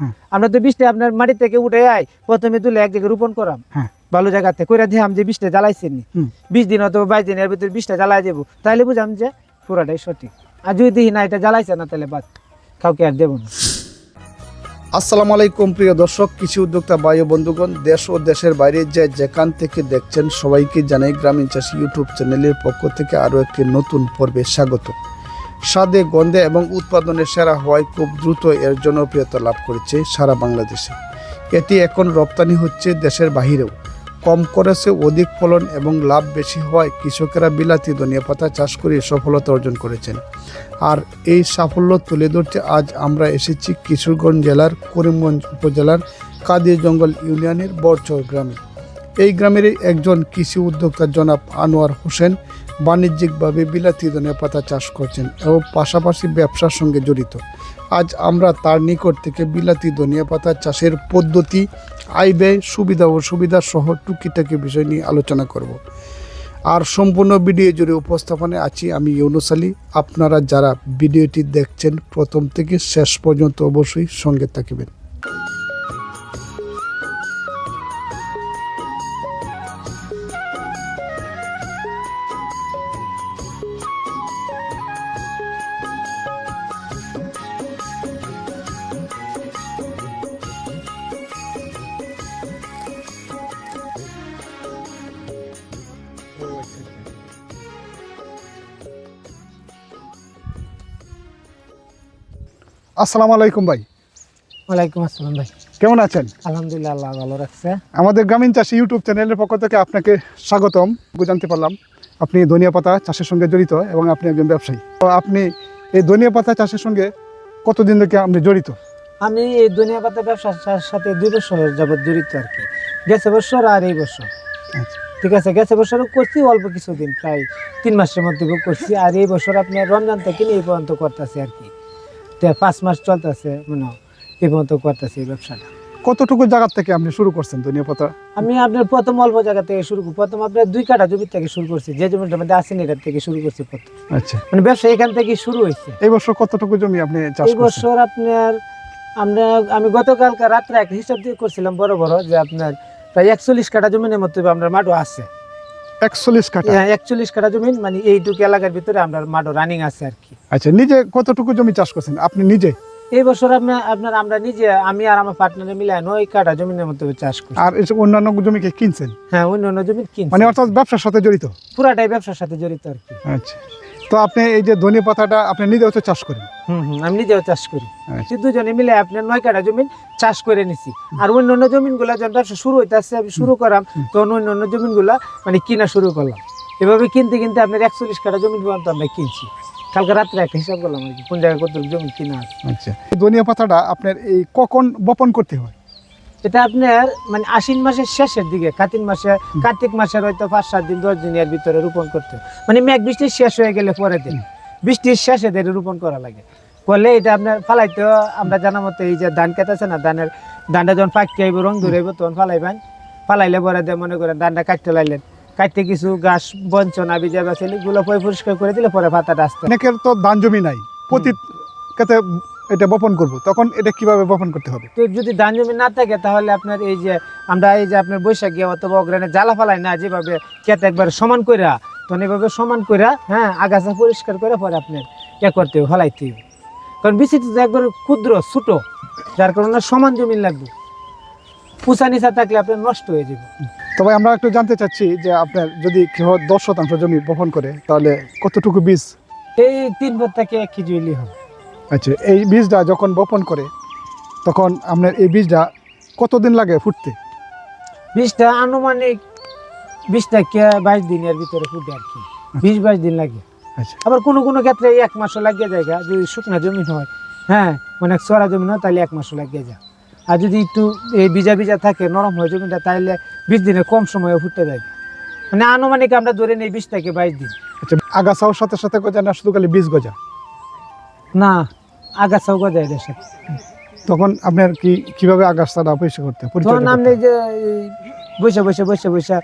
হুম। আমরা তো বীজটা আপনার মাটি থেকে উঠে আই প্রথমে তুলে এক জায়গায় রোপণ করাম। হ্যাঁ। ভালো জায়গাতে কইরা দিয়ে আমি যে বীজটা জ্বালাইছেন নি বিশ দিন অথবা বাইশ দিনের ভিতরে বীজটা জ্বালাই যাব তাহলে বুঝাম যে পুরাটাই সঠিক। আর যদি না এটা জ্বালাইছে না তাহলে বাদ। কাউকে আর দেবো না। আসসালামু আলাইকুম প্রিয় দর্শক কৃষি উদ্যোক্তা বায়ু বন্ধুগণ দেশ ও দেশের বাইরে যে যেখান থেকে দেখছেন সবাইকে জানাই গ্রামীণ চাষি ইউটিউব চ্যানেলের পক্ষ থেকে আরও একটি নতুন পর্বে স্বাগত। স্বাদে, গন্ধে এবং উৎপাদনে সেরা হওয়ায় খুব দ্রুত এর জনপ্রিয়তা লাভ করেছে সারা বাংলাদেশে। এটি এখন রপ্তানি হচ্ছে দেশের বাহিরেও। কম খরচে অধিক ফলন এবং লাভ বেশি হওয়ায় কৃষকেরা বিলাতি, ধনিয়া পাতা চাষ করে সফলতা অর্জন করেছেন। আর এই সাফল্য তুলে ধরতে আজ আমরা এসেছি কিশোরগঞ্জ জেলার করিমগঞ্জ উপজেলার কাদির জঙ্গল ইউনিয়নের বরচর গ্রামে। এই গ্রামের একজন কৃষি উদ্যোক্তা জনাব আনোয়ার হোসেন বাণিজ্যিকভাবে বিলাতি ধনিয়া পাতা চাষ করছেন এবং পাশাপাশি ব্যবসার সঙ্গে জড়িত। আজ আমরা তার নিকট থেকে বিলাতি ধনিয়া পাতা চাষের পদ্ধতি, আয় ব্যয়, সুবিধা ও সুবিধা সহ টুকিটাকি বিষয় নিয়ে আলোচনা করব। আর সম্পূর্ণ ভিডিও জুড়ে উপস্থাপনে আছি আমি ইউনুস আলী। আপনারা যারা ভিডিওটি দেখছেন, প্রথম থেকে শেষ পর্যন্ত অবশ্যই সঙ্গে থাকবেন। আসসালামু আলাইকুম ভাই। ওয়ালাইকুম আসসালাম ভাই। কেমন আছেন? আলহামদুলিল্লাহ আল্লাহ ভালো রাখছে। আমাদের গ্রামীণ চাষি ইউটিউব চ্যানেলের পক্ষ থেকে আপনাকে স্বাগতম। জানতে পারলাম আপনি ধনিয়া পাতা চাষের সঙ্গে জড়িত এবং আপনি একজন ব্যবসায়ী। তো আপনি এই ধনিয়া পাতা চাষের সঙ্গে কতদিন থেকে আপনি জড়িত? আমি এই ধনিয়া পাতা ব্যবসার সাথে দুই বছর যাবত জড়িত আর কি। গেছে বছর আর এই বছর। আচ্ছা। ঠিক আছে গেছে বছরও করছি অল্প কিছুদিন প্রায় তিন মাসের মধ্যে করছি। আর এই বছর আপনার রমজান থেকে নিয়ে এই পর্যন্ত করতেছি আর কি। পাঁচ মাস চলতেছে মানে এই পর্যন্ত করতেছি এই ব্যবসাটা। কতটুকু জায়গা থেকে আপনি শুরু করছেন ধনিয়া পাতা? আমি আপনার প্রথম অল্প জায়গা থেকে শুরু করি। প্রথম আপনার দুই কাঠা জমি থেকে শুরু করছি যে জমিটার মধ্যে আসেনি এটার থেকে শুরু করছি প্রথম। আচ্ছা। মানে ব্যবসা এখান থেকে শুরু হয়েছে। এই বছর কতটুকু জমি আপনি চাষ এই বছর আপনার আমরা আমি গতকালকে রাত্রে এক হিসাব দিয়ে করছিলাম বড় বড় যে আপনার প্রায় একচল্লিশ কাঠা জমিনের মতো আপনার মাঠও আছে। একচল্লিশ কাঠা। হ্যাঁ একচল্লিশ কাঠা জমি মানে এইটুকু এলাকার ভিতরে আমরা মাঠও রানিং আছে আর কি। আচ্ছা নিজে কতটুকু জমি চাষ করছেন? আপনি নিজে? এই বছর আপনার আপনার আমরা নিজে আমি আর আমার পার্টনারে মিলে নয় কাঠা জমির মধ্যে চাষ করি আর এসব অন্যান্য জমিকে কিনছেন? হ্যাঁ অন্য অন্য জমি কিন মানে অর্থাৎ ব্যবসার সাথে জড়িত? পুরাটাই ব্যবসার সাথে জড়িত আর কি। আচ্ছা। তো আপনি এই যে ধনিয়া পাতাটা আপনি নিজেও তো চাষ করেন? হুম হুম আমি নিজেও চাষ করি। আচ্ছা। দুজনে মিলে আপনার নয় কাঠা জমিন চাষ করে নিছি। আর অন্য অন্য জমিনগুলা যখন ব্যবসা শুরু হইতেছে আমি শুরু করাম তখন অন্য অন্য জমিনগুলা মানে কিনা শুরু করলাম। এভাবে কিনতে কিনতে আপনার একচল্লিশ কাঠা জমিন পর্যন্ত আমরা কিনছি। কালকে রাত্রে একটা হিসাব করলাম আর কি কোন জায়গায় কত জমি কিনা আছে। আচ্ছা। ধনিয়া পাতাটা আপনার এই কখন বপন করতে হয়? এটা আপনার মানে আশ্বিন মাসের শেষের দিকে কার্তিক মাসে কার্তিক মাসের হয়তো পাঁচ সাত দিন দশ দিন এর ভিতরে রোপণ করতে। মানে মেঘ বৃষ্টি শেষ হয়ে গেলে পরে দিন। বৃষ্টির শেষে দিয়ে রোপণ করা লাগে। করলে এটা আপনার ফালাইতে আমরা জানা মতো এই যে ধান কেটেছে না ধানের ধানটা যখন পাকতে আইব রং ধরে আইব তখন ফালাইবেন ফালাইলে পরে দিয়ে মনে করেন ধানটা কাটতে লাইলেন কাটতে কিছু গাছ বঞ্চনা বিজা গাছ এগুলো পরে পরিষ্কার করে দিলে পরে পাতাটা আসতে অনেকের তো ধান জমি নাই। প্রতি ক্ষেতে এটা বপন করব। তখন এটা কীভাবে বপন করতে হবে? তো যদি ধান জমি না থাকে তাহলে আপনার এই যে আমরা এই যে আপনার বৈশাখী অথবা অগ্রানে জ্বালা ফালাই না যেভাবে খেতে একবার সমান কইরা তখন এভাবে সমান কইরা হ্যাঁ আগাছা পরিষ্কার করে পরে আপনার ইয়ে করতে হবে ফলাইতে হবে। কারণ তো একবার ক্ষুদ্র ছোটো যার কারণে সমান জমি লাগবে। পুষা নিচা থাকলে আপনার নষ্ট হয়ে যাবে। তবে আমরা একটু জানতে চাচ্ছি যে আপনার যদি কেউ দশ শতাংশ জমি বপন করে তাহলে কতটুকু বীজ? এই তিন ভর থেকে এক কেজি হবে। আচ্ছা এই বীজটা যখন বপন করে তখন আপনার এই বীজটা কতদিন লাগে ফুটতে? বীজটা আনুমানিক বিশ থেকে বাইশ দিনের ভিতরে ফুটে আর কি। বিশ বাইশ দিন লাগে। আচ্ছা। আবার কোনো কোনো ক্ষেত্রে এক মাসও লাগিয়ে যায় যদি শুকনা জমি হয়। হ্যাঁ মানে চড়া জমি হয় তাহলে এক মাসও লাগিয়ে যায়। আর যদি একটু এই ভিজা ভিজা থাকে নরম হয় জমিটা তাহলে বিশ দিনে কম সময়ে ফুটতে যায়। মানে আনুমানিক আমরা ধরে নিই বিশ থেকে বাইশ দিন। আচ্ছা আগাছাও সাথে সাথে গজা না শুধু খালি বীজ গজা না আগাছাও গজায় দেশে। তখন আপনার কি কীভাবে আগাছাটা পরিষ্কার করতে তখন আপনি যে বসে বসে বসে বসে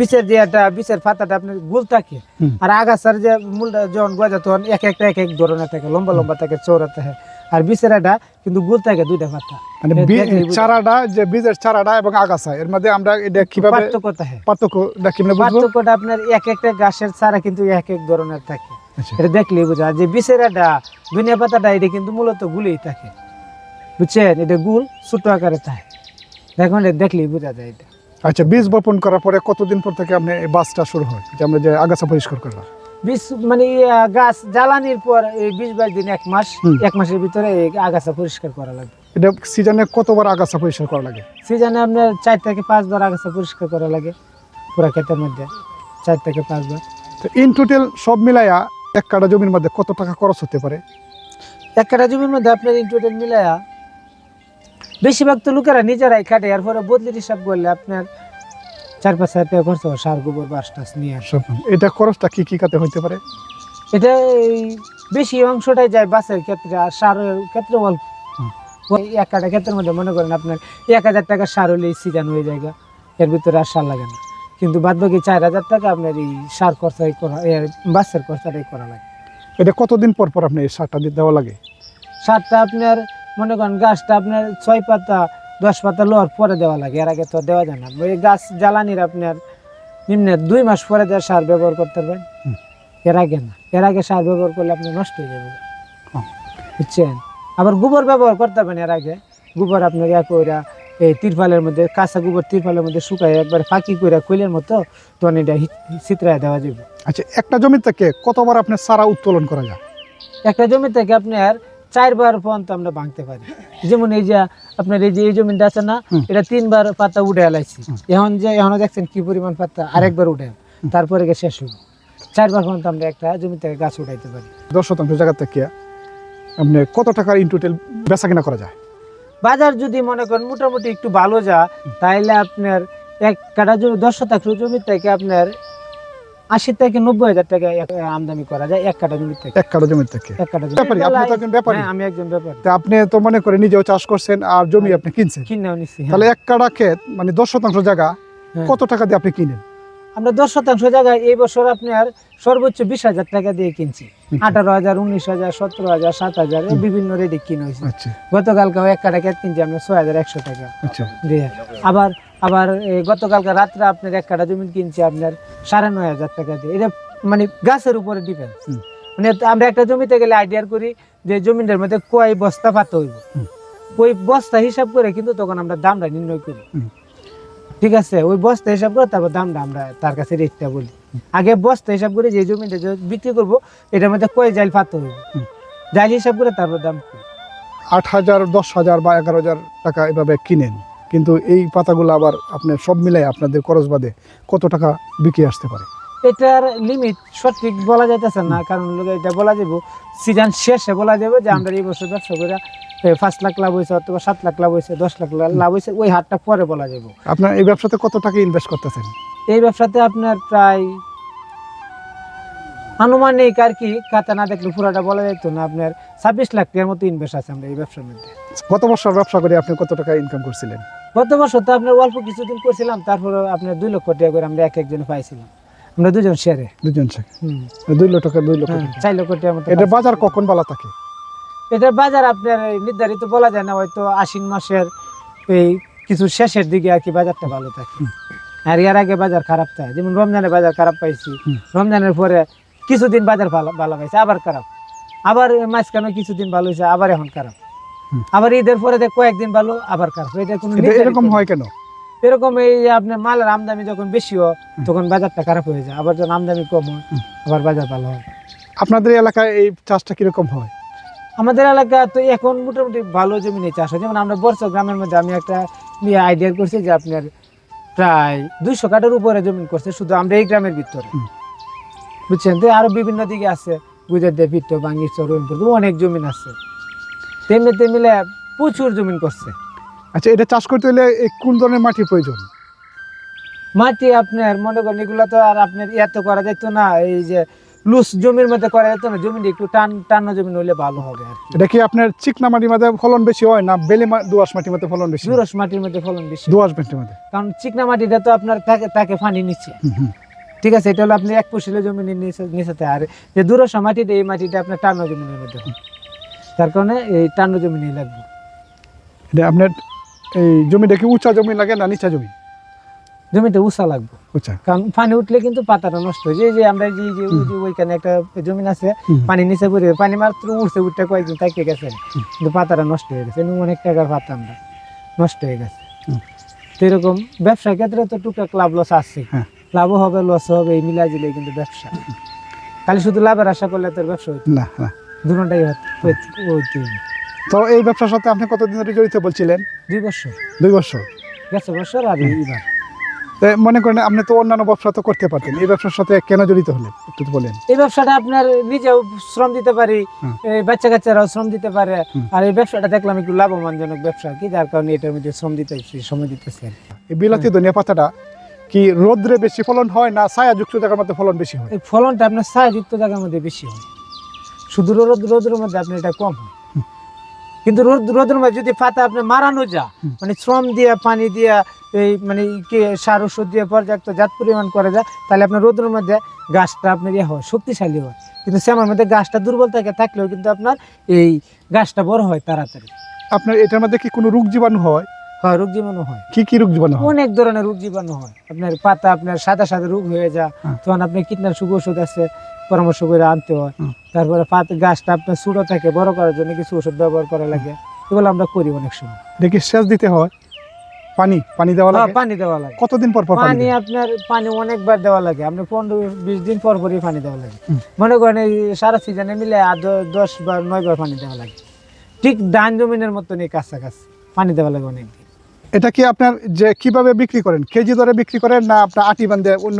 বিচের যে একটা বিচের পাতাটা আপনার গোল থাকে। আর আগাছার যে মূলটা যখন গজা তখন এক একটা এক এক ধরনের থাকে লম্বা লম্বা থাকে চৌড়া থাকে। আর বিচেরাটা কিন্তু গুল থাকে দুইটা পাতা। মানে চারাটা যে বীজের চারাটা এবং আগাছা এর মধ্যে আমরা এটা কীভাবে পার্থক্য থাকে পার্থক্যটা কীভাবে বুঝব? পার্থক্যটা আপনার এক একটা গাছের চারা কিন্তু এক এক ধরনের থাকে। আচ্ছা। এটা দেখলেই বোঝা যে দুনিয়া পাতাটা এটা কিন্তু মূলত গুলেই থাকে। বুঝছেন? এটা গুল ছোট আকারে থাকে। দেখুন এটা দেখলেই বোঝা যায় এটা। আচ্ছা বীজ বপন করার পরে কতদিন পর থেকে আপনি বাসটা শুরু হয়? যে আমরা যে আগাছা পরিষ্কার করলাম। বিশ মানে গাছ জ্বালানির পর এই বিশ বাইশ দিন এক মাস এক মাসের ভিতরে আগাছা পরিষ্কার করা লাগবে এটা সিজনে কতবার আগাছা পরিষ্কার করা লাগে? সিজনে আপনার চার থেকে পাঁচবার আগাছা পরিষ্কার করা লাগে পুরো ক্ষেতের মধ্যে চার থেকে পাঁচবার। তো ইন টোটাল সব মিলাইয়া এক কাটা জমির মধ্যে কত টাকা খরচ হতে পারে? এক কাটা জমির মধ্যে আপনার ইনটোটেল মিলাইয়া বেশিরভাগ তো লোকেরা নিজেরাই কাটে এরপরে বদলির হিসাব করলে আপনার চার পাঁচ হাজার টাকা খরচ হবে সার গোবর বাস টাস নিয়ে। আসে এটা খরচটা কি কি কাতে হইতে পারে? এটা এই বেশি অংশটাই যায় বাসের ক্ষেত্রে আর সারের ক্ষেত্রে অল্প। এক কাটা ক্ষেত্রের মধ্যে মনে করেন আপনার এক হাজার টাকা সার হলেই সিজন হয়ে যায় এর ভিতরে আর সার লাগে না। কিন্তু বাদ বাকি চার হাজার টাকা আপনার এই সার খরচাই করা বাসের খরচাটাই করা লাগে। এটা কতদিন পর পর আপনি এই সারটা দেওয়া লাগে? সারটা আপনার মনে করেন গাছটা আপনার ছয় পাতা দশ পাতা লোয়ার পরে দেওয়া লাগে এর আগে তো দেওয়া যায় না। ওই গাছ জ্বালানির আপনার নিম্নে দুই মাস পরে দেওয়া সার ব্যবহার করতে পারবেন এর আগে না। এর আগে সার ব্যবহার করলে আপনি নষ্ট হয়ে যাবে। বুঝছেন? আবার গোবর ব্যবহার করতে পারবেন এর আগে। গোবর আপনার ইয়া কইরা এই তিরপালের মধ্যে কাঁচা গোবর তিরপালের মধ্যে শুকায় একবার ফাঁকি কইরা কইলের মতো তখন এটা চিত্রায় দেওয়া যাবে। আচ্ছা একটা জমি থেকে কতবার আপনার সারা উত্তোলন করা যায়? একটা জমি থেকে আপনার চারবার পর্যন্ত আমরা ভাঙতে পারি। যেমন এই যে আপনার এই যে এই জমিটা আছে না এটা তিনবার পাতা উঠে এলাইছি এখন যে এখনও দেখছেন কি পরিমাণ পাতা আরেকবার উঠে। তারপরে গিয়ে শেষ হইব চারবার পর্যন্ত আমরা একটা জমি থেকে গাছ উঠাইতে পারি। দশ শতাংশ জায়গা থেকে আপনি কত টাকার ইন টোটাল বেচা কিনা করা যায়? বাজার যদি মনে করেন মোটামুটি একটু ভালো যা তাইলে আপনার এক কাটা জমি দশ শতাংশ জমি থেকে আপনার আশি থেকে নব্বই হাজার টাকা আমদানি করা যায় এক কাটা জমি থেকে। এক কাটা থেকে? এক কাটা জমি আপনি তো একজন ব্যাপারী। হ্যাঁ, আমি একজন ব্যাপারী। তা আপনি তো মনে করে নিজেও চাষ করছেন আর জমি আপনি কিনছেন। কিনেও নিচ্ছি হ্যাঁ। তাহলে এক কাটা ক্ষেত মানে দশ শতাংশ জায়গা হ্যাঁ। কত টাকা দিয়ে আপনি কিনেন? আমরা দশ শতাংশ জায়গায় এই বছর আপনার সর্বোচ্চ বিশ হাজার টাকা দিয়ে কিনছি। আঠারো হাজার উনিশ হাজার সতেরো হাজার সাত হাজার বিভিন্ন রেটে কিনে হয়েছে। আচ্ছা। গতকালকে এক কাটা খেত কিনছি আমরা ছয় হাজার একশো টাকা আচ্ছা। আবার আবার গতকালকে রাত্রে আপনার এক কাটা জমি কিনছি আপনার সাড়ে নয় হাজার টাকা দিয়ে। এটা মানে গাছের উপরে ডিপেন্ড মানে আমরা একটা জমিতে গেলে আইডিয়ার করি যে জমিটার মধ্যে কয় বস্তা পাতা হইব। ওই বস্তা হিসাব করে কিন্তু তখন আমরা দামটা নির্ণয় করি। ঠিক আছে? ওই বস্তা হিসাব করে তারপর দামটা আমরা তার কাছে রেটটা বলি। আগে বস্তা হিসাব করে যে জমিটা বিক্রি করব এটার মধ্যে কয় জাইল পাতা হইব। জাইল হিসাব করে তারপর দাম আট হাজার দশ হাজার বা এগারো হাজার টাকা এভাবে কিনেন। কিন্তু এই পাতাগুলো আবার আপনার সব মিলাই আপনাদের খরচ বাদে কত টাকা বিক্রি আসতে পারে? এটার লিমিট সঠিক বলা যাইতেছে না কারণ এটা বলা যাব সিজন শেষে বলা যাবে যে আমরা এই বছর ব্যবসা করে পাঁচ লাখ লাভ হয়েছে অথবা সাত লাখ লাভ হয়েছে দশ লাখ লাভ হয়েছে ওই হারটা পরে বলা যাবে আপনার এই ব্যবসাতে কত টাকা ইনভেস্ট করতেছেন? এই ব্যবসাতে আপনার প্রায় আনুমানিক আর কি খাতা না দেখলে পুরাটা বলা যাইতো না আপনার ছাব্বিশ লাখ টাকার মতো ইনভেস্ট আছে আমরা এই ব্যবসার মধ্যে। গত বছর ব্যবসা করে আপনি কত টাকা ইনকাম করছিলেন? গত বছর তো আপনার অল্প কিছুদিন করছিলাম তারপরে আপনার দুই লক্ষ টাকা করে আমরা এক একজনে পাইছিলাম। আমরা দুজন শেয়ারে দুজন হুম। দুই লক্ষ টাকা দুই লক্ষ হ্যাঁ, চার লক্ষ মতো এটা বাজার কখন বলা থাকে? এটা বাজার আপনার নির্ধারিত বলা যায় না হয়তো আশ্বিন মাসের এই কিছু শেষের দিকে আর কি বাজারটা ভালো থাকে। আর এর আগে বাজার খারাপ থাকে। যেমন রমজানের বাজার খারাপ পাইছি রমজানের পরে কিছুদিন বাজার ভালো ভালো পাইছে আবার খারাপ। আবার মাঝখানে কিছুদিন ভালো হয়েছে আবার এখন খারাপ। আবার ঈদের পরে দেখ কয়েকদিন ভালো আবার খারাপ এটা কোনো এরকম হয় কেন? এরকম এই আপনার মালের আমদানি যখন বেশি হয় তখন বাজারটা খারাপ হয়ে যায়। আবার যখন আমদানি কম হয় আবার বাজার ভালো হয়। আপনাদের এলাকায় এই চাষটা কীরকম হয়? আমাদের এলাকা তো এখন মোটামুটি ভালো জমিনে চাষ হয়। যেমন আমরা বর্ষা গ্রামের মধ্যে আমি একটা নিয়ে আইডিয়া করছি যে আপনার প্রায় দুইশো কাঠার উপরে জমি করছে শুধু আমরা এই গ্রামের ভিতরে। বুঝছেন? তো আরও বিভিন্ন দিকে আছে গুজরাট ভিত্ত বাঙ্গিরচর রহিমপুর অনেক জমিন আছে। তেমনি তেমনি প্রচুর জমিন করছে। আচ্ছা এটা চাষ করতে হলে কোন ধরনের মাটির প্রয়োজন? মাটি আপনার মনে করেন এগুলো তো আর আপনার এত করা যেত না এই যে লুস জমির মধ্যে করা যেত না জমিটা একটু টান টান্ন জমি হলে ভালো হবে আর এটা কি আপনার চিকনা মাটির মধ্যে ফলন বেশি হয় না বেলে দোআঁশ মাটির মধ্যে ফলন বেশি? জুরস মাটির মধ্যে ফলন বেশি। দোআঁশ মাটির মধ্যে। কারণ চিকনা মাটিটা তো আপনার তাকে তাকে পানি নিচ্ছে। ঠিক আছে এটা হলো আপনি এক পুশিলে জমি নিচে নিচেতে। আর যে দূরস মাটিটা এই মাটিটা আপনার টানো জমিনের মধ্যে। তার কারণে এই টান্ড জমি নিয়ে লাগবে। এটা আপনার এই জমিটা কি উঁচা জমি লাগে না নিচা জমি? জমিটা উঁচা লাগবে। উঁচা। কারণ পানি উঠলে কিন্তু পাতাটা নষ্ট হয়ে যায়। যে আমরা যে যে ওইখানে একটা জমিন আছে পানি নিচে পড়ে পানি মাত্র উঠছে উঠতে কয়েকদিন তাকিয়ে গেছে। কিন্তু পাতাটা নষ্ট হয়ে গেছে। অনেক টাকার পাতা আমরা নষ্ট হয়ে গেছে। তো এরকম ব্যবসার ক্ষেত্রে তো টুকটাক লাভ লস আছে। হ্যাঁ। লাভও হবে লস হবে এই মিলাই দিলে কিন্তু ব্যবসা। খালি শুধু লাভের আশা করলে তোর ব্যবসা হইতো না। দুটাই হবে। তো এই ব্যবসার সাথে আপনি কতদিন ধরে জড়িত বলছিলেন? দুই বছর। দুই বছর? গেছে বছর আর এইবার মনে করেন আপনি তো অন্যান্য ব্যবসা তো করতে পারতেন এই ব্যবসার সাথে কেন জড়িত হলেন? একটু বলেন। এই ব্যবসাটা আপনার নিজেও শ্রম দিতে পারি বাচ্চা কাচ্চারাও শ্রম দিতে পারে আর এই ব্যবসাটা দেখলাম একটু লাভবানজনক ব্যবসা কি যার কারণে এটার মধ্যে শ্রম দিতেছি সময় দিতেছি এই বিলাতি ধনিয়া পাতাটা কি রোদ্রে বেশি ফলন হয় না ছায়াযুক্ত জায়গার মধ্যে ফলন বেশি হয়? ফলনটা আপনার ছায়াযুক্ত জায়গার মধ্যে বেশি হয়। শুধু রোদ রোদের মধ্যে আপনি এটা কম হয়। কিন্তু রোদ রোদের মধ্যে যদি পাতা আপনি মারানো যা মানে শ্রম দিয়ে পানি দিয়ে এই মানে কি সার ওষুধ দিয়ে পর্যাপ্ত জাত পরিমাণ করে যায় তাহলে আপনার রোদের মধ্যে গাছটা আপনার ইয়ে হয় শক্তিশালী হয়। কিন্তু শ্যামার মধ্যে গাছটা দুর্বল থাকে থাকলেও কিন্তু আপনার এই গাছটা বড় হয় তাড়াতাড়ি। আপনার এটার মধ্যে কি কোনো রোগ জীবাণু হয়? হয় রোগ জীবাণু হয়। কি কি রোগ জীবাণু হয়? অনেক ধরনের রোগ জীবাণু হয়। আপনার পাতা আপনার সাদা সাদা রোগ হয়ে যায় হ্যাঁ। তখন আপনি কীটনাশক ওষুধ আছে পরামর্শ করে আনতে হয়। তারপরে পাতা গাছটা আপনার ছোটো থাকে বড় করার জন্য কিছু ওষুধ ব্যবহার করা লাগে। এগুলো আমরা করি অনেক সময়। দেখি সেচ দিতে হয়। পানি পানি দেওয়া হ্যাঁ, লাগে? পানি দেওয়া লাগে। কতদিন পর পর পানি পানি আপনার পানি অনেকবার দেওয়া লাগে। আপনার পনেরো বিশ দিন পর পরই পানি দেওয়া লাগে। মনে করেন এই সারা সিজনে মিলে আর দশ বার নয় বার পানি দেওয়া লাগে। ঠিক ধান জমিনের মতন এই কাছাকাছি। পানি দেওয়া লাগে অনেক। এটা কি আপনার যে কীভাবে বিক্রি করেন? কেজি দরে বিক্রি করেন না আপনার আটি বান্ধে অন্য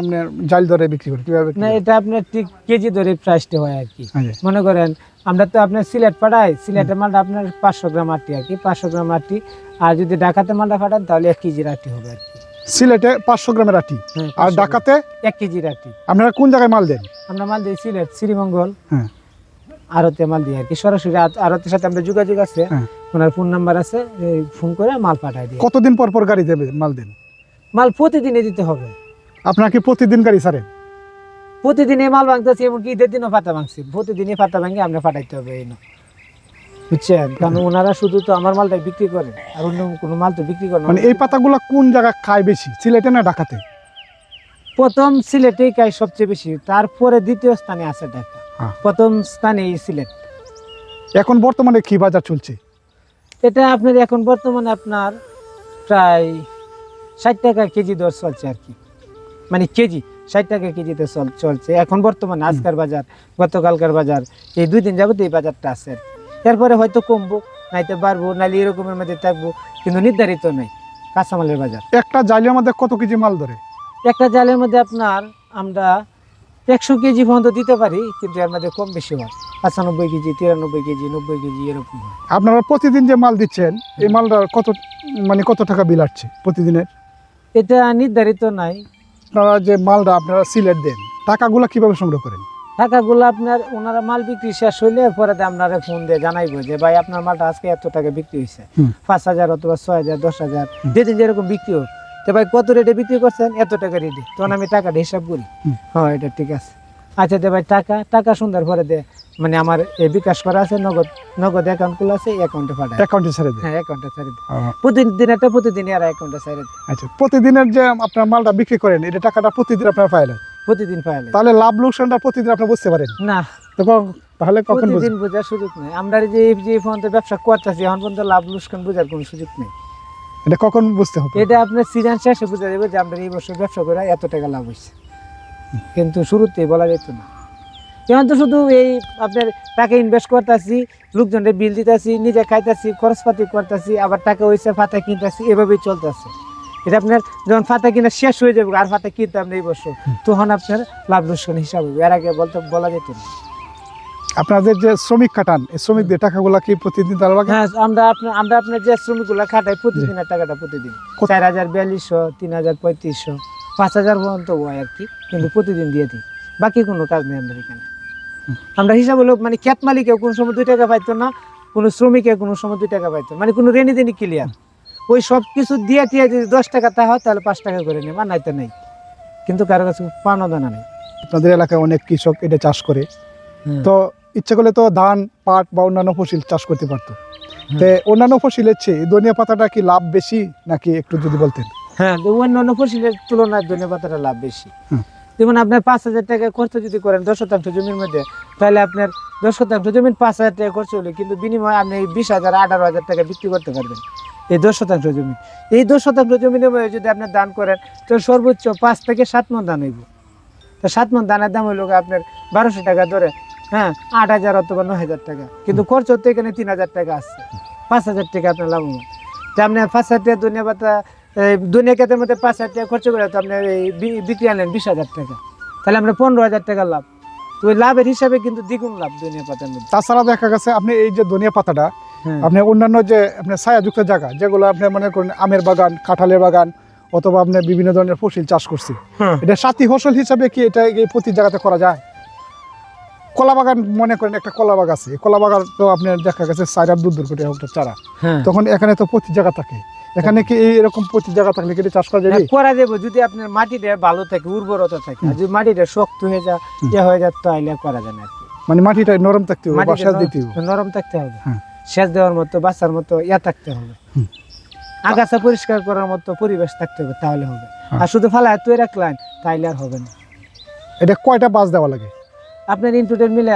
আপনার জাল দরে বিক্রি করেন? কীভাবে না এটা আপনার ঠিক কেজি দরে প্রাইসটা হয় আর কি। আচ্ছা। মনে করেন আমরা তো আপনার সিলেট পাঠাই সিলেটের মালটা আপনার পাঁচশো গ্রাম আটি আর কি পাঁচশো গ্রাম আটি। আর যদি ডাকাতে মালটা পাঠান তাহলে এক কেজির আটি হবে আর কি। সিলেটে পাঁচশো গ্রামের আটি? হ্যাঁ, আর ডাকাতে এক কেজির আটি। আপনারা কোন জায়গায় মাল দেন? আমরা মাল দিই সিলেট শ্রীমঙ্গল। হ্যাঁ। আড়তে মাল দিয়ে আর কি সরাসরি আড়তের সাথে আমাদের যোগাযোগ আছে। হ্যাঁ। ওনার ফোন নাম্বার আছে ফোন করে মাল পাঠাই দিই কতদিন পর পর গাড়ি দেবে মাল দেন? মাল প্রতিদিনে দিতে হবে। আপনাকে প্রতিদিন গাড়ি ছাড়েন প্রতিদিনে মাল ভাঙতেছি এমনকি ঈদের দিনও পাতা ভাঙছি। প্রতিদিনই পাতা ভাঙে আমরা পাঠাইতে হবে এই না। বুঝছেন? কারণ ওনারা শুধু তো আমার মালটাই বিক্রি করে আর অন্য কোনো মাল তো বিক্রি করে মানে এই পাতাগুলো কোন জায়গায় খায় বেশি সিলেটে না ঢাকাতে? প্রথম সিলেটেই খায় সবচেয়ে বেশি তারপরে দ্বিতীয় স্থানে আছে ঢাকা। প্রথম স্থানে ছিলেন এখন বর্তমানে কি বাজার চলছে? এটা আপনার এখন বর্তমানে আপনার প্রায় ষাট টাকা কেজি দর চলছে আর কি। মানে কেজি ষাট টাকা কেজিতে চল- চলছে। এখন বর্তমানে আজকার বাজার গতকালকার বাজার এই দুই দিন যাবত এই বাজারটা আছে আর এরপরে হয়তো কমবো নাইতে বাড়বো নাইলে এরকমের মধ্যে থাকব কিন্তু নির্ধারিত নেই কাঁচামালের বাজার। একটা জালের মধ্যে কত কেজি মাল ধরে? একটা জালের মধ্যে আপনার আমরা একশো কেজি পর্যন্ত দিতে পারি কিন্তু এর মধ্যে কম বেশি হয়। পঁচানব্বই কেজি তিরানব্বই কেজি নব্বই কেজি এরকম হয়। আপনারা প্রতিদিন যে মাল দিচ্ছেন এই মালটা কত মানে কত টাকা বিল আসছে প্রতিদিনের? এটা নির্ধারিত নাই। আপনারা যে মালটা আপনারা সিলেট দেন টাকাগুলো কীভাবে সংগ্রহ করেন? টাকাগুলো আপনার ওনারা মাল বিক্রি শেষ হইলে পরে আপনারা ফোন দিয়ে জানাইবো যে ভাই আপনার মালটা আজকে এত টাকা বিক্রি হয়েছে পাঁচ হাজার অথবা ছয় হাজার দশ হাজার যেদিন যেরকম বিক্রি হোক। তো ভাই কত রেটে বিক্রি করছেন? এত টাকা রেটে তখন আমি টাকাটা হিসাব করি। হ্যাঁ এটা ঠিক আছে। আচ্ছা দে ভাই টাকা টাকা সুন্দর পরে দে। মানে আমার এই বিকাশ করা আছে নগদ নগদ অ্যাকাউন্ট খোলা আছে অ্যাকাউন্টে পাঠায় অ্যাকাউন্টে ছেড়ে দেন হ্যাঁ অ্যাকাউন্টে ছেড়ে দে। প্রতিদিন একটা প্রতিদিন আর অ্যাকাউন্টে ছেড়ে দে। আচ্ছা প্রতিদিনের যে আপনার মালটা বিক্রি করেন এটা টাকাটা প্রতিদিন আপনারা পাইলেন? প্রতিদিন পাইলে তাহলে লাভ লোকসানটা প্রতিদিন আপনি বুঝতে পারেন? না। তখন তাহলে কখন প্রতিদিন বোঝার সুযোগ নেই। আমরা যে এই যে পর্যন্ত ব্যবসা করতেছি এখন পর্যন্ত লাভ লোকসান বোঝার কোনো সুযোগ নেই। এটা কখন বুঝতে হবে? এটা আপনার সিজন শেষে বুঝা যাবে যে আমরা এই বছর ব্যবসা করে এত টাকা লাভ হয়েছে। কিন্তু শুরুতেই বলা যেত না। এখন তো শুধু এই আপনার টাকা ইনভেস্ট করতেছি লোকজনের বিল দিতেছি নিজে খাইতেছি খরচপাতি করতেছি আবার টাকা হয়েছে ফাতা কিনতেছি এভাবেই চলতেছে। এটা আপনার যখন ফাতা কিনা শেষ হয়ে যাবে আর ফাতা কিনতাম না এই বছর তখন আপনার লাভ লোকসান হিসাব হবে। এর আগে বলতে বলা যেত না। আপনাদের যে শ্রমিক কাটান এই শ্রমিকদের টাকাগুলো কি প্রতিদিন তারা লাগে হ্যাঁ আমরা আপনার আমরা আপনার যে শ্রমিকগুলো খাটাই প্রতিদিনের টাকাটা প্রতিদিন। চার হাজার বিয়াল্লিশশো তিন হাজার পঁয়ত্রিশশো পাঁচ হাজার পর্যন্ত হয় আর কি কিন্তু প্রতিদিন দিয়ে দিই। বাকি কোনো কাজ নেই আমাদের এখানে। আমরা হিসাব হলো মানে খ্যাত মালিকেও কোনো সময় দুই টাকা পাইতো না কোনো শ্রমিকে কোনো সময় দুই টাকা পাইতো মানে কোনো রেনি দেনি ক্লিয়ার ওই সব কিছু দিয়ে টিয়ে যদি দশ টাকা তা হয় তাহলে পাঁচ টাকা করে নেই মানাইতে নেই কিন্তু কারও কাছে পানো দানা নেই। আপনাদের এলাকায় অনেক কৃষক এটা চাষ করে। তো ইচ্ছে করলে তো ধান পাট বা অন্যান্য ফসল চাষ করতে পারতো। তে অন্যান্য ফসলের চেয়ে ধনিয়া পাতাটা কি লাভ বেশি নাকি একটু যদি বলতেন? হ্যাঁ অন্যান্য ফসলের তুলনায় ধনিয়া পাতাটা লাভ বেশি। যেমন আপনার পাঁচ হাজার টাকা খরচ যদি করেন দশ শতাংশ জমির মধ্যে তাহলে আপনার দশ শতাংশ জমির পাঁচ হাজার টাকা খরচ হলে কিন্তু বিনিময়ে আপনি এই বিশ হাজার আঠারো হাজার টাকা বিক্রি করতে পারবেন এই দশ শতাংশ জমি। এই দশ শতাংশ জমির মধ্যে যদি আপনি দান করেন তাহলে সর্বোচ্চ পাঁচ থেকে সাত মন দান হইব। তা সাত মন দানের দাম হইল আপনার বারোশো টাকা ধরে। হ্যাঁ আট হাজার অথবা নয় হাজার টাকা। কিন্তু খরচ তো এখানে তিন হাজার টাকা আসছে পাঁচ হাজার টাকা আপনার লাভবান। তা আপনি পাঁচ হাজার টাকা দুনিয়া পাতা দুনিয়া মধ্যে পাঁচ হাজার টাকা খরচ করে তো আপনার এই বিক্রি বিশ হাজার টাকা। তাহলে আমরা পনেরো হাজার টাকা লাভ। তো ওই লাভের হিসাবে কিন্তু দ্বিগুণ লাভ দুনিয়া পাতার মধ্যে। তাছাড়া দেখা গেছে আপনি এই যে দুনিয়া পাতাটা হ্যাঁ। আপনি অন্যান্য যে আপনার ছায়াযুক্ত জায়গা যেগুলো আপনি মনে করেন আমের বাগান কাঁঠালের বাগান অথবা আপনি বিভিন্ন ধরনের ফসল চাষ করছি হ্যাঁ। এটা সাথী ফসল হিসাবে কি এটা এই প্রতি জায়গাতে করা যায়? কলা বাগান মনে করেন একটা কলা বাগান আছে। কলা বাগান তো আপনার দেখা গেছে আর দূর দূর করে একটা চারা। হ্যাঁ। তখন এখানে তো প্রতি জায়গা থাকে। এখানে কি এরকম প্রতি জায়গা থাকলে কি চাষ করা যাবে? হ্যাঁ, করা যাবে। যদি আপনার মাটিটা ভালো থাকে উর্বরতা থাকে যদি মাটিটা শক্ত হয়ে যায় ইয়ে হয়ে যায় তাহলে করা যায় না মানে মাটিটা নরম থাকতে হবে বা মাটিটা সেচ নরম- দিতে হবে। নরম থাকতে হবে। হ্যাঁ। সেচ দেওয়ার মতো বাচ্চার মতো ইয়া থাকতে হবে। আগাছা পরিষ্কার করার মতো পরিবেশ থাকতে হবে তাহলে হবে। আর শুধু ফালায় তুই রাখলেন তাইলে আর হবে না। এটা কয়টা বাস দেওয়া লাগে? আপনার ইনটুটেল মিলে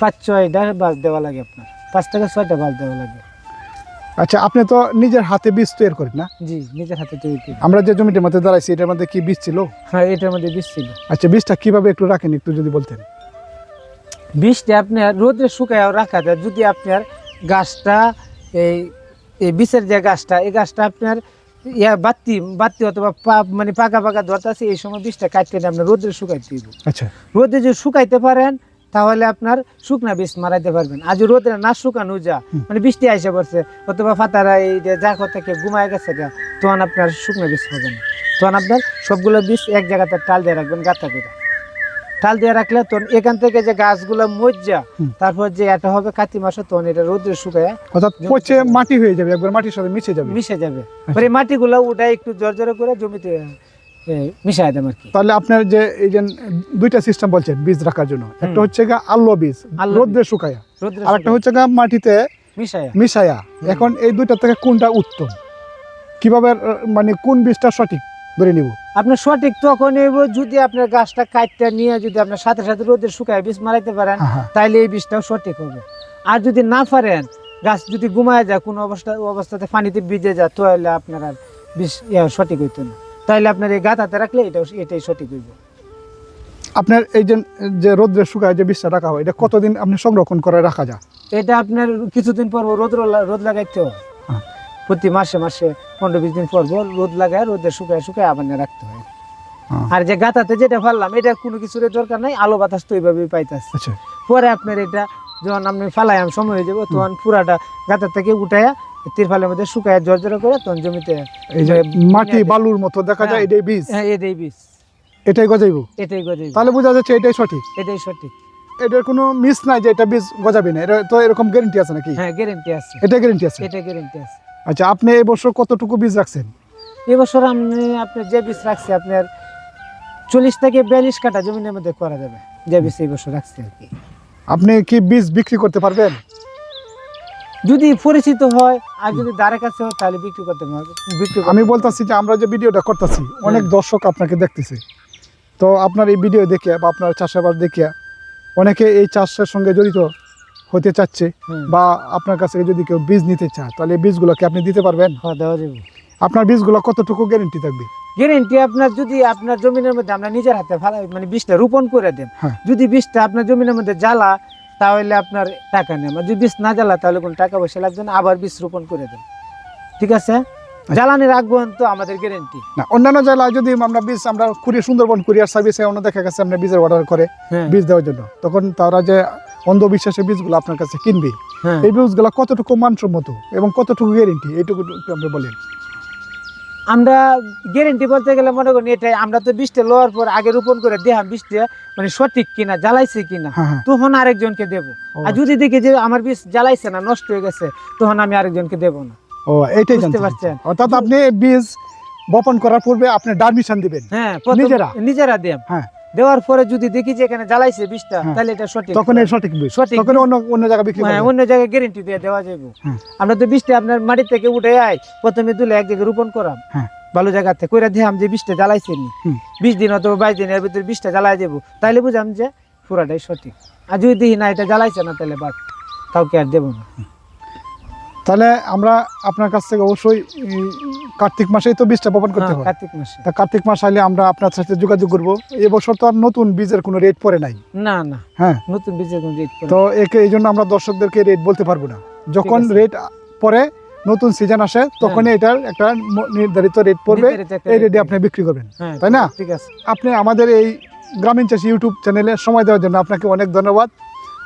পাঁচ ছয়টা বাস দেওয়া লাগে আপনার। পাঁচ থেকে ছয়টা বাস দেওয়া লাগে। আচ্ছা আপনি তো নিজের হাতে বীজ তৈরি করেন না? জি নিজের হাতে তৈরি করি। আমরা যে জমিটার মধ্যে দাঁড়াইছি এটার মধ্যে কি বীজ ছিল? হ্যাঁ এটার মধ্যে বীজ ছিল। আচ্ছা বীজটা কীভাবে একটু রাখেন একটু যদি বলতেন? বীজটা আপনার রোদে শুকায় রাখা যায়। যদি আপনার গাছটা এই এই বীজের যে গাছটা এই গাছটা আপনার ইয়া বাতি বাতি অথবা মানে পাকা পাকা ধরতে আছে এই সময় বীজটা কাটতে আপনার রোদে শুকাইতে দিব। আচ্ছা। রোদে যদি শুকাইতে পারেন তাহলে আপনার শুকনা বীজ মারাইতে পারবেন। আজ রোদে না শুকানো যা মানে বৃষ্টি আইসে পড়ছে অথবা ফাতারা এই যে জাকো থেকে ঘুমায় গেছে গা, তখন আপনার শুকনা বীজ হবে না। তখন আপনার সবগুলো বীজ এক জায়গাতে টাল দিয়ে রাখবেন গাঁথা করে। টাল দিয়ে রাখলে তখন এখান থেকে যে গাছগুলো মজ্জা। তারপর যে এটা হবে কাতি মাসে তখন এটা রোদে শুকায়। অর্থাৎ পচে মাটি হয়ে যাবে একবার মাটির সাথে মিশে যাবে। মিশে যাবে। পরে এই মাটিগুলো উঠায় একটু জোর জোরে করে জমিতে মিশাই দেন আর কি তাহলে আপনার যে এই যে দুইটা সিস্টেম বলছেন বীজ রাখার জন্য একটা হচ্ছে গা আল্লো বীজ রোদ্রে শুকায়া। আর একটা হচ্ছে গা মাটিতে মিশায়া। মিশায়া। এখন এই দুইটা থেকে কোনটা উত্তম? কীভাবে মানে কোন বীজটা সঠিক? ধরে নিব। আপনার সঠিক তখন যদি আপনার গাছটা কাটতে নিয়ে যদি আপনার সাথে সাথে রোদের শুকায় বীজ মারাইতে পারেন হ্যাঁ। এই বীজটাও সঠিক হবে। আর যদি না পারেন গাছ যদি ঘুমায় যায় কোনো অবস্থা অবস্থাতে পানিতে ভিজে যায় তাহলে আপনার আর বীজ সঠিক হইতো না। তাইলে আপনার এই গাঁথাতে রাখলে এটাও এটাই সঠিক হইব। আপনার এই যে রোদ্রে শুকায় যে বীজটা রাখা হয় এটা কতদিন আপনি সংরক্ষণ করে রাখা যায়? এটা আপনার কিছুদিন পর রোদ রোদ লাগাইতে হ্যাঁ। প্রতি মাসে মাসে পনেরো বিশ দিন পর পর রোদ লাগায় রোদে শুকায় শুকায় আবার রাখতে হয়। হ্যাঁ। আর যে গাঁথাতে যেটা ফাললাম এটা কোনো কিছুর দরকার নাই আলো বাতাস তো এইভাবেই পাইতেছে। আচ্ছা। পরে আপনার এটা যখন আপনি ফালায়াম সময় হয়ে যাবে তখন পুরাটা গাঁথা থেকে উঠায়া তিরফালের মধ্যে শুকায় জোর জোর করে তখন জমিতে এই যে মানে মাটি বালুর মতো দেখা যায় হ্যাঁ। এটাই বীজ? হ্যাঁ এটাই বীজ। এটাই গজাইব? এটাই গজে তাহলে বোঝা যাচ্ছে এটাই সঠিক। এটাই সঠিক। এটার কোনো মিস নাই যে এটা বীজ গজাবে না? এটা তো এরকম গ্যারেন্টি আছে নাকি? হ্যাঁ গ্যারেন্টি আছে। এটা গ্যারেন্টি আছে? এটা গ্যারেন্টি আছে। আচ্ছা আপনি এই বছর কতটুকু বীজ রাখছেন? এবছর আপনি আপনার যে বীজ রাখছি আপনার চল্লিশ থেকে বিয়াল্লিশ কাটা জমিনের মধ্যে করা যাবে। যে বীজ এই বছর রাখছি আর কি। আপনি কি বীজ বিক্রি করতে পারবেন? যদি পরিচিত হয় আর যদি দ্বারের কাছে হয় তাহলে বিক্রি করতে পারবে বিক্রি আমি। বলতেছি যে আমরা যে ভিডিওটা করতেছি অনেক দর্শক আপনাকে দেখতেছে। তো আপনার এই ভিডিও দেখে বা আপনার চাষাবাদ দেখে অনেকে এই চাষের সঙ্গে জড়িত হতে চাচ্ছে বা আপনার কাছে যদি কেউ বীজ নিতে চায় তাহলে এই বীজগুলোকে আপনি দিতে পারবেন? হ্যাঁ দেওয়া যাবে। আপনার বীজগুলো কতটুকু গ্যারেন্টি থাকবে? গ্যারেন্টি আপনার যদি আপনার জমিনের মধ্যে আমরা নিজের হাতে ফালা মানে বীজটা রোপণ করে দেন হ্যাঁ। যদি বীজটা আপনার জমিনের মধ্যে জ্বালা তাহলে আপনার টাকা নেন আর যদি বীজ না জ্বালা তাহলে কোনো টাকা পয়সা লাগবে না আবার বীজ রোপণ করে দেন। ঠিক আছে? জ্বালানি রাখবেন তো আমাদের গ্যারেন্টি না অন্যান্য জেলায় যদি আমরা বীজ আমরা কুরিয়ার সুন্দরবন কুরিয়ার সার্ভিসে অন্য দেখা গেছে আমরা বীজের অর্ডার করে হ্যাঁ। বীজ দেওয়ার জন্য তখন তারা যে অন্ধবিশ্বাসের বীজগুলো আপনার কাছে কিনবে। হ্যাঁ। এই বীজগুলো কতটুকু মানসম্মত এবং কতটুকু গ্যারেন্টি এইটুকু আপনি বলেন। আমরা গ্যারেন্টি বলতে গেলে মনে করি এটাই আমরা তো বীজটা লওয়ার পর আগে রোপণ করে দেহাম বীজটা মানে সঠিক কিনা জ্বালাইছে কিনা হ্যাঁ হ্যাঁ। তখন আরেকজনকে দেব। আর যদি দেখি যে আমার বীজ জ্বালাইছে না নষ্ট হয়ে গেছে তখন আমি আরেকজনকে দেব না। ও এইটাই বুঝতে জানতে? পারছেন? অর্থাৎ আপনি বীজ বপন করার পূর্বে আপনি ডারমিশন দিবেন। হ্যাঁ নিজেরা? নিজেরা দেব হ্যাঁ। দেওয়ার পরে যদি দেখি যে এখানে জ্বালাইছে বিষটা হ্যাঁ। তাহলে এটা সঠিক। তখন সঠিক বীজ। সঠিক তখন অন্য অন্য জায়গায় বিক্রি হ্যাঁ, অন্য জায়গায় গ্যারেন্টি দিয়ে দেওয়া যাবে হ্যাঁ। আমরা তো বিষটা আপনার মাটি থেকে উঠে আয় প্রথমে দুলে এক জায়গায় রোপণ করাম। হ্যাঁ। ভালো জায়গাতে কইরা দিলাম যে বিষটা জ্বালাইছেন হুম। বিশ দিন অথবা বাইশ দিনের ভিতরে বীজটা জ্বালাই দেবো। তাইলে বুঝাম যে পুরাটাই সঠিক। আর যদি দেখি না এটা জ্বালাইছে না তাহলে বাদ। কাউকে আর দেবো না। তাহলে আমরা আপনার কাছ থেকে অবশ্যই কার্তিক মাসেই তো বীজটা বপন করতে হ্যাঁ, হবে কার্তিক মাসে। তা কার্তিক মাস আইলে আমরা আপনার সাথে যোগাযোগ করব। এবছর তো আর নতুন বীজের কোনো রেট পড়ে নাই। না না। হ্যাঁ। নতুন বীজের কোনো রেট তো একে এই জন্য আমরা দর্শকদেরকে রেট বলতে পারব না। যখন রেট পরে নতুন সিজন আসে তখনই এটার একটা নির্ধারিত রেট পড়বে। এই রেটে আপনি বিক্রি করবেন। হ্যাঁ তাই না? ঠিক আছে। আপনি আমাদের এই গ্রামীণ চাষি ইউটিউব চ্যানেলে সময় দেওয়ার জন্য আপনাকে অনেক ধন্যবাদ।